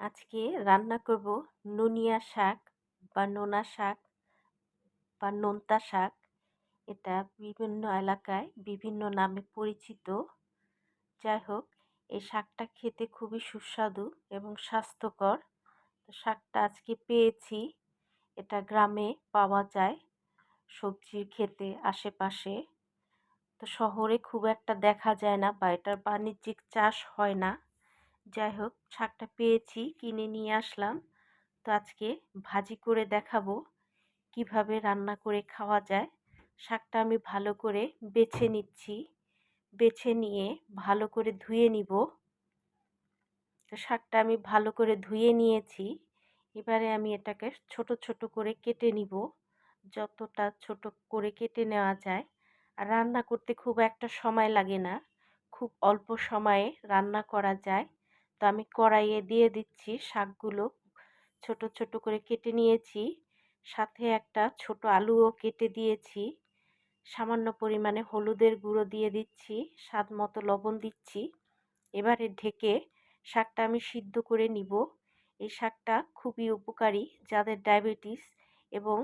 আজকে রান্না করব নুনিয়া শাক বা নোনা শাক বা নোনতা শাক। এটা বিভিন্ন এলাকায় বিভিন্ন নামে পরিচিত। যাই হোক, এই শাকটা খেতে খুবই সুস্বাদু এবং স্বাস্থ্যকর। শাকটা আজকে পেয়েছি। এটা গ্রামে পাওয়া যায় সবজির খেতে আশেপাশে। তো শহরে খুব একটা দেখা যায় না বা এটার বাণিজ্যিক চাষ হয় না। যাই হোক, শাকটা পেয়েছি, কিনে নিয়ে আসলাম। তো আজকে ভাজি করে দেখাবো কীভাবে রান্না করে খাওয়া যায়। শাকটা আমি ভালো করে বেছে নিচ্ছি। বেছে নিয়ে ভালো করে ধুয়ে নিব। তো শাকটা আমি ভালো করে ধুয়ে নিয়েছি। এবারে আমি এটাকে ছোট ছোট করে কেটে নিব। যতটা ছোট করে কেটে নেওয়া যায়। আর রান্না করতে খুব একটা সময় লাগে না। খুব অল্প সময়ে রান্না করা যায়। তো আমি কড়াইয়ে দিয়ে দিচ্ছি শাকগুলো। ছোট ছোট করে কেটে নিয়েছি। সাথে একটা ছোট আলুও কেটে দিয়েছি। সামান্য পরিমাণে হলুদের গুঁড়ো দিয়ে দিচ্ছি, স্বাদ মতো লবণ দিচ্ছি। এবারে ঢেকে শাকটা আমি সিদ্ধ করে নিব। এই শাকটা খুবই উপকারী যাদের ডায়াবেটিস এবং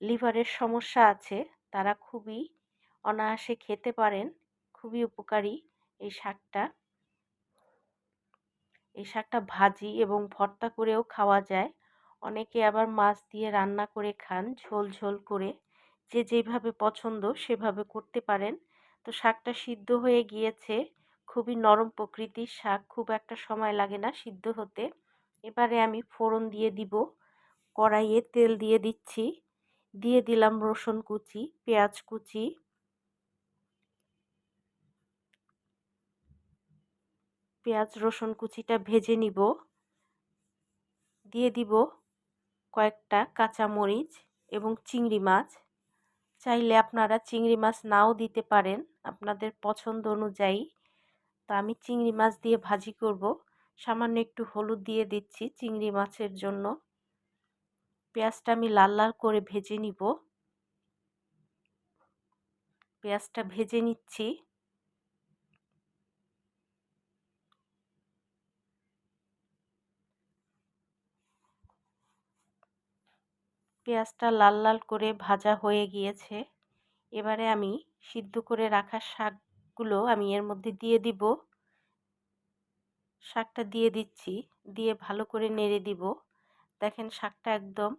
লিভারের সমস্যা আছে, তারা খুবই অনায়াসে খেতে পারেন। খুবই উপকারী এই শাকটা। এই শাকটা ভাজি এবং ভর্তা করেও খাওয়া যায়। অনেকে আবার মাছ দিয়ে রান্না করে খান, ঝোল ঝোল করে। যে যেভাবে পছন্দ সেভাবে করতে পারেন। তো শাকটা সিদ্ধ হয়ে গিয়েছে। খুবই নরম প্রকৃতির শাক, খুব একটা সময় লাগে না সিদ্ধ হতে। এবারে আমি ফোড়ন দিয়ে দিব, কড়াইয়ে তেল দিয়ে দিচ্ছি। দিয়ে দিলাম রসুন কুচি, পেঁয়াজ কুচি পেঁয়াজ, রসুন কুচিটা ভেজে নিব। দিয়ে দিব কয়েকটা কাঁচা মরিচ এবং চিংড়ি মাছ। চাইলে আপনারা চিংড়ি মাছ নাও দিতে পারেন আপনাদের পছন্দ অনুযায়ী। তো আমি চিংড়ি মাছ দিয়ে ভাজি করব। সামান্য একটু হলুদ দিয়ে দিচ্ছি চিংড়ি মাছের জন্য। পেঁয়াজটা আমি লাল লাল করে ভেজে নিব। পেঁয়াজটা ভেজে নিচ্ছি। পেঁয়াজটা লাল লাল করে ভাজা হয়ে গিয়েছে। এবারে আমি সিদ্ধ করে রাখা শাকগুলো আমি এর মধ্যে দিয়ে দিব। শাকটা দিয়ে দিচ্ছি, দিয়ে ভালো করে নেড়ে দিব। দেখেন শাকটা একদম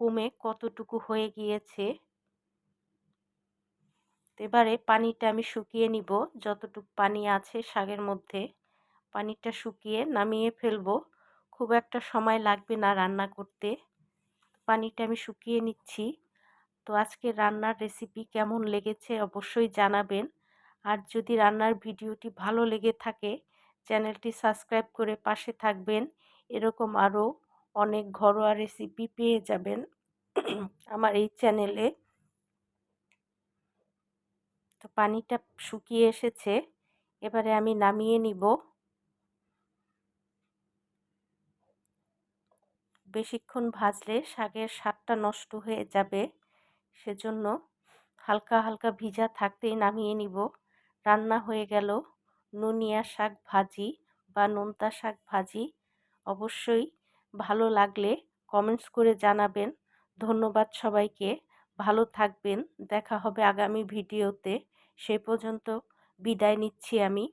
কমে কতটুকু হয়ে গিয়েছে। এবারে পানিটা আমি শুকিয়ে নিব, যতটুকু পানি আছে শাকের মধ্যে। পানিটা শুকিয়ে নামিয়ে ফেলব। খুব একটা সময় লাগবে না রান্না করতে। পানিটা আমি শুকিয়ে নিচ্ছি। তো আজকে রান্নার রেসিপি কেমন লেগেছে অবশ্যই জানাবেন। আর যদি রান্নার ভিডিওটি ভালো লেগে থাকে, চ্যানেলটি সাবস্ক্রাইব করে পাশে থাকবেন। এরকম আরও অনেক ঘরোয়া রেসিপি পেয়ে যাবেন আমার এই চ্যানেলে। তো পানিটা শুকিয়ে এসেছে। এবারে আমি নামিয়ে নিব। বেশিক্ষণ ভাজলে শাকের স্বাদটা নষ্ট হয়ে যাবে। সেজন্য হালকা হালকা ভিজা থাকতেই নামিয়ে নিব। রান্না হয়ে গেল। নুনিয়া শাক ভাজি বা নোনতা শাক ভাজি। অবশ্যই ভালো লাগলে কমেন্টস করে জানাবেন। ধন্যবাদ সবাইকে। ভালো থাকবেন। দেখা হবে আগামী ভিডিওতে। সে পর্যন্ত বিদায় নিচ্ছি আমি।